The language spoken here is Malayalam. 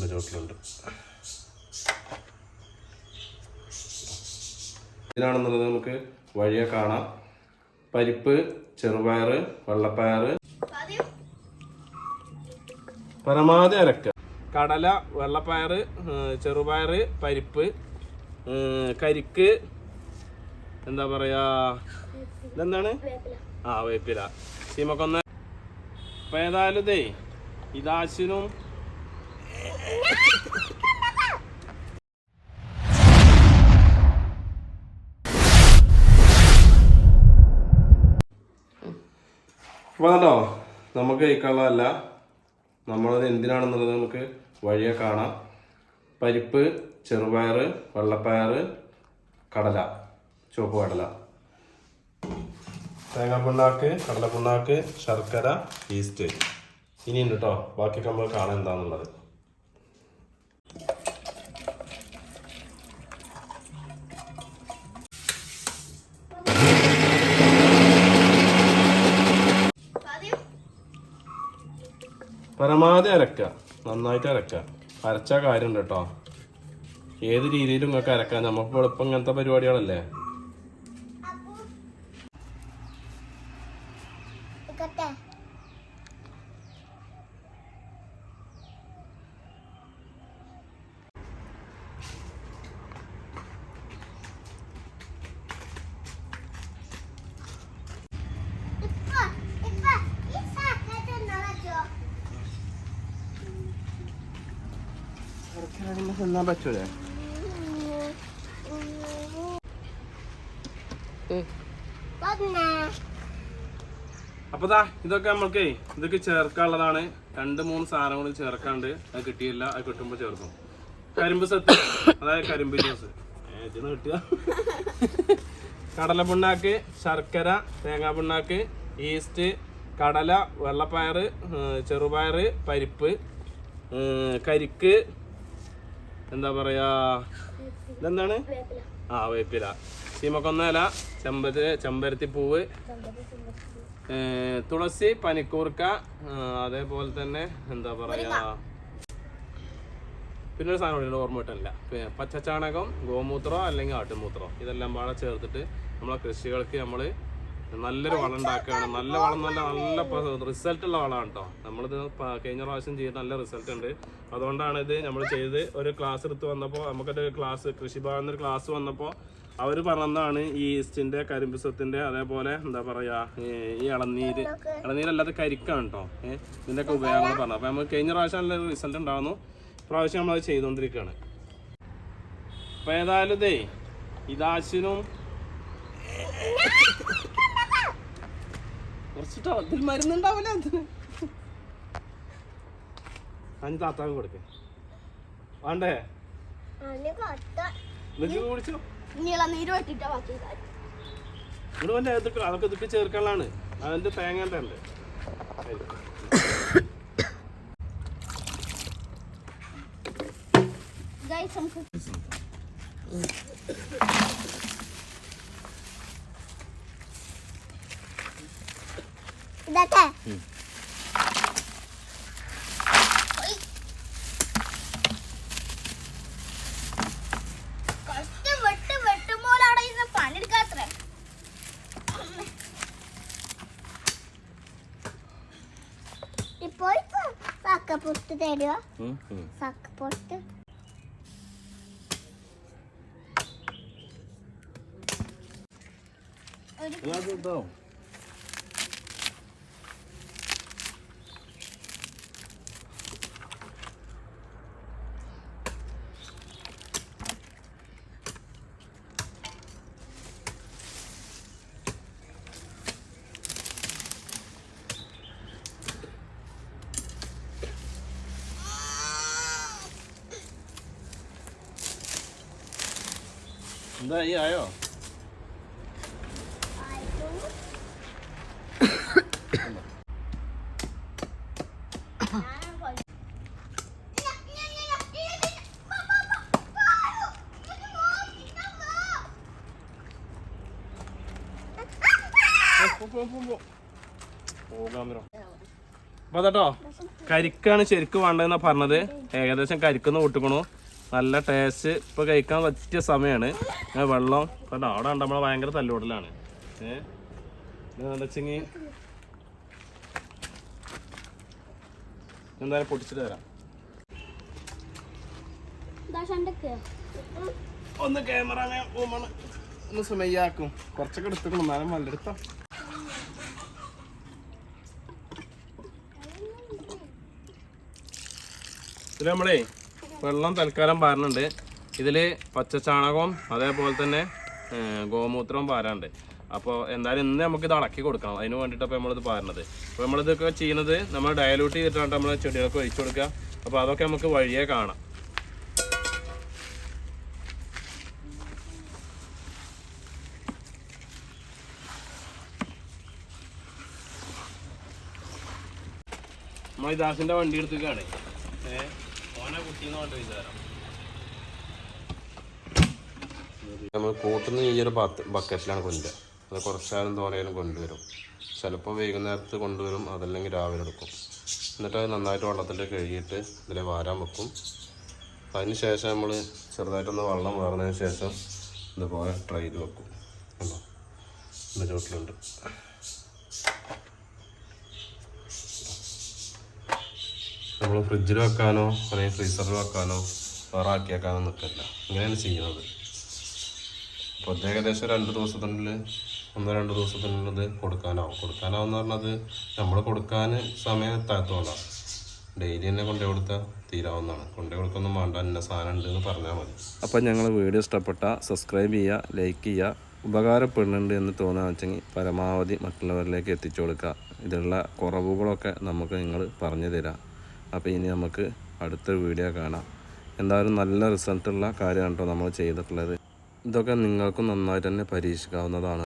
ഇതിന്റെ ചോട്ടിലുണ്ട്. ഇതിനാണെന്നുള്ളത് നമുക്ക് വഴിയെ കാണാം. പരിപ്പ് ചെറുപയർ വെള്ളപ്പയർ പരമാവധി അരക്ക. കടല വെള്ളപ്പയർ ചെറുപയർ പരിപ്പ് കരിക്ക് എന്താ പറയാ ഇതെന്താണ്? ആ വേപ്പില. സീമക്കൊന്ന് അപ്പം ഏതായാലും ഇതേ ഇതാശിനും അപ്പോൾ നമുക്ക് ഈ കഴിക്കാനുള്ളതല്ല നമ്മളത് എന്തിനാണെന്നുള്ളത് നമുക്ക് വഴിയെ കാണാം. പരിപ്പ് ചെറുപയർ വെള്ളപ്പയർ കടല ചുവപ്പ് കടല. തേങ്ങാപ്പിണ്ണാക്ക് കടലപ്പിണ്ണാക്ക് ശർക്കര ഈസ്റ്റ് ഇനിയുണ്ട് കേട്ടോ ബാക്കിയൊക്കെ നമ്മൾ കാണാൻ എന്താണെന്നുള്ളത് പരമാവധി അരക്കുക. നന്നായിട്ട് അരക്കുക. അരച്ച കാര്യമുണ്ട് കേട്ടോ ഏത് രീതിയിലും നിങ്ങൾക്ക് അരക്കാം. നമുക്ക് എളുപ്പം ഇങ്ങനത്തെ പരിപാടികളല്ലേ? തിന്നാൻ പറ്റൂലേ അപ്പൊ ദാ ഇതൊക്കെ നമ്മൾക്ക് ഇതൊക്കെ ചേർക്കാനുള്ളതാണ്. രണ്ട് മൂന്ന് സാധനങ്ങൾ ചേർക്കാണ്ട് അത് കിട്ടിയില്ല അത് കിട്ടുമ്പോ ചേർക്കും. കരിമ്പ് സത്ത് അതായത് കരിമ്പ് ജ്യൂസ്. കിട്ടുക കടല പിണ്ണാക്ക് ശർക്കര തേങ്ങാ പിണ്ണാക്ക് ഈസ്റ്റ് കടല വെള്ളപ്പയർ ചെറുപയർ പരിപ്പ് കരിക്ക് എന്താ പറയാ? ഇതെന്താണ്? ആ വേപ്പില. സീമക്കൊന്നല ചെമ്പരത്തി പൂവ് തുളസി പനിക്കൂർക്ക അതേപോലെ തന്നെ എന്താ പറയാ? പിന്നെ ഒരു സാധനം ഓർമ്മ കിട്ടില്ല പച്ചച്ചാണകം ഗോമൂത്രം അല്ലെങ്കിൽ ആട്ടുമൂത്രം. ഇതെല്ലാം പാടെ ചേർത്തിട്ട് നമ്മളെ കൃഷികൾക്ക് നമ്മൾ നല്ലൊരു വളം ഉണ്ടാക്കുകയാണ്. നല്ല വളം നല്ല നല്ല റിസൾട്ട് ഉള്ള വളമാണ് കേട്ടോ. നമ്മളിത് കഴിഞ്ഞ പ്രാവശ്യം ചെയ്ത് നല്ല റിസൾട്ട് ഉണ്ട്. അതുകൊണ്ടാണ് ഇത് നമ്മൾ ചെയ്ത് ഒരു ക്ലാസ് എടുത്ത് വന്നപ്പോൾ നമുക്കൊരു ക്ലാസ് കൃഷിഭവൻ ഒരു ക്ലാസ് വന്നപ്പോൾ അവർ പറഞ്ഞതാണ് ഈ ഈസ്റ്റിന്റെ കരിമ്പ് സ്വത്തിന്റെ അതേപോലെ എന്താ പറയുക ഈ ഇളനീര്. ഇളനീരല്ലാതെ കരിക്കാണ് കേട്ടോ. ഏഹ് ഇതിന്റെയൊക്കെ ഉപയോഗങ്ങൾ പറഞ്ഞു അപ്പോൾ നമുക്ക് കഴിഞ്ഞ പ്രാവശ്യം നല്ല റിസൾട്ട് ഉണ്ടാകുന്നു. പ്രാവശ്യം നമ്മളത് ചെയ്തുകൊണ്ടിരിക്കുകയാണ്. അപ്പോൾ ഏതായാലും ഇതേ ഇതാശിനും കുറച്ചിട്ടോ ഇതിൽ മരുന്നുണ്ടാവില്ല അതിന് അഞ്ച് താത്താവ് കൊടുക്കേ. വേണ്ടേ? കുടിച്ചോ? നീളനീര് വെട്ടിട്ടാ ബാക്കി ഇവിടെ ഇതൊക്കെ അതൊക്കെ ഇതൊക്കെ ചേർക്കാനുള്ളതാണ്. അതിന്റെ തേങ്ങന്റെ അല്ലേ ഗൈസ് നമുക്ക് ഇപ്പോൾ സക്കപ്പൊട്ട് തരുമോ സക്കപ്പൊട്ട് ഒരു എന്താ ഈ ആയോ അതാട്ടോ കരിക്കാണ് ശരിക്കും വേണ്ടതെന്നാ പറഞ്ഞത്. ഏകദേശം കരിക്കുന്ന കൂട്ടിക്കണു നല്ല ടേസ്റ്റ് ഇപ്പോൾ കഴിക്കാൻ പറ്റിയ സമയമാണ് വെള്ളം കണ്ടോ അവിടെ ഉണ്ട് നമ്മളെ ഭയങ്കര തല്ലുകൂടലാണ്. ഏഹ് വെച്ചെങ്കിൽ എന്തായാലും പൊട്ടിച്ചിട്ട് തരാം ഒന്ന് ക്യാമറ ഒന്ന് സുമയ്യാക്കും കുറച്ചൊക്കെ എടുത്തുക്കണം എന്നാലും നല്ല എടുത്താ. ഇതിൽ നമ്മളേ വെള്ളം തൽക്കാലം പാരുന്നുണ്ട് ഇതിൽ പച്ചച്ചാണകവും അതേപോലെ തന്നെ ഗോമൂത്രവും പാരാണ്ട്. അപ്പോൾ എന്തായാലും ഇന്ന് നമുക്ക് ഇത് അടക്കി കൊടുക്കണം. അതിന് വേണ്ടിയിട്ടപ്പോൾ നമ്മളിത് പാരണത്. അപ്പോൾ നമ്മളിതൊക്കെ ചെയ്യുന്നത് നമ്മൾ ഡയലൂട്ട് ചെയ്തിട്ടാണ് നമ്മൾ ചെടികൾക്ക് ഒഴിച്ചു കൊടുക്കുക. അപ്പോൾ അതൊക്കെ നമുക്ക് വഴിയേ കാണാം. നമ്മൾ ദാസിന്റെ വണ്ടി എടുത്തേക്കാണ് ഏഹ് നമ്മൾ കൂട്ടുന്ന ഈ ഒരു ബക്കറ്റിലാണ് കൊണ്ടുവരിക അത് കുറച്ചാലും തോനെയാലും കൊണ്ടുവരും. ചിലപ്പോൾ വൈകുന്നേരത്ത് കൊണ്ടുവരും അതല്ലെങ്കിൽ രാവിലെ എടുക്കും. എന്നിട്ട് അത് നന്നായിട്ട് വെള്ളത്തിൽ കഴുകിയിട്ട് ഇതിൽ വാരാൻ വെക്കും. അതിന് ശേഷം നമ്മൾ ചെറുതായിട്ടൊന്ന് വെള്ളം വാർന്നതിന് ശേഷം ഇതുപോലെ ട്രൈ ചെയ്ത് വെക്കും. കണ്ടോ? ഇതിന്റെ ചുവട്ടിലുണ്ട്. നമ്മൾ ഫ്രിഡ്ജിൽ വെക്കാനോ അല്ലെങ്കിൽ ഫ്രീസറിൽ വെക്കാനോ വേറെ ആക്കി വെക്കാനോ നിൽക്കില്ല ഇങ്ങനെയാണ് ചെയ്യുന്നത്. അപ്പോൾ ഇത് ഏകദേശം രണ്ട് ദിവസത്തിനുള്ളിൽ ഒന്നോ രണ്ട് ദിവസത്തിനുള്ളിൽ ഇത് കൊടുക്കാനാവും. എന്ന് പറഞ്ഞത് നമ്മൾ കൊടുക്കാൻ സമയം എത്താത്തതുകൊണ്ടാണ് ഡെയിലി തന്നെ കൊണ്ടു കൊടുത്താൽ തീരാവുന്നതാണ്. കൊണ്ടു കൊടുക്കൊന്നും വേണ്ട. എന്നെ സാധനം ഉണ്ട് എന്ന് പറഞ്ഞാൽ മതി. അപ്പം ഞങ്ങൾ വീഡിയോ ഇഷ്ടപ്പെട്ട സബ്സ്ക്രൈബ് ചെയ്യുക ലൈക്ക് ചെയ്യുക ഉപകാരപ്പെടുന്നുണ്ട് എന്ന് തോന്നുകയെന്ന് വെച്ചെങ്കിൽ പരമാവധി മറ്റുള്ളവരിലേക്ക് എത്തിച്ചു കൊടുക്കുക. ഇതിലുള്ള കുറവുകളൊക്കെ നമുക്ക് നിങ്ങൾ പറഞ്ഞു തരാം. അപ്പോൾ ഇനി നമുക്ക് അടുത്ത വീഡിയോ കാണാം. എന്തായാലും നല്ല റിസൾട്ടുള്ള കാര്യമാണ് കേട്ടോ നമ്മൾ ചെയ്തിട്ടുള്ളത്. ഇതൊക്കെ നിങ്ങൾക്കും നന്നായിട്ട് തന്നെ പരീക്ഷിക്കാവുന്നതാണ്.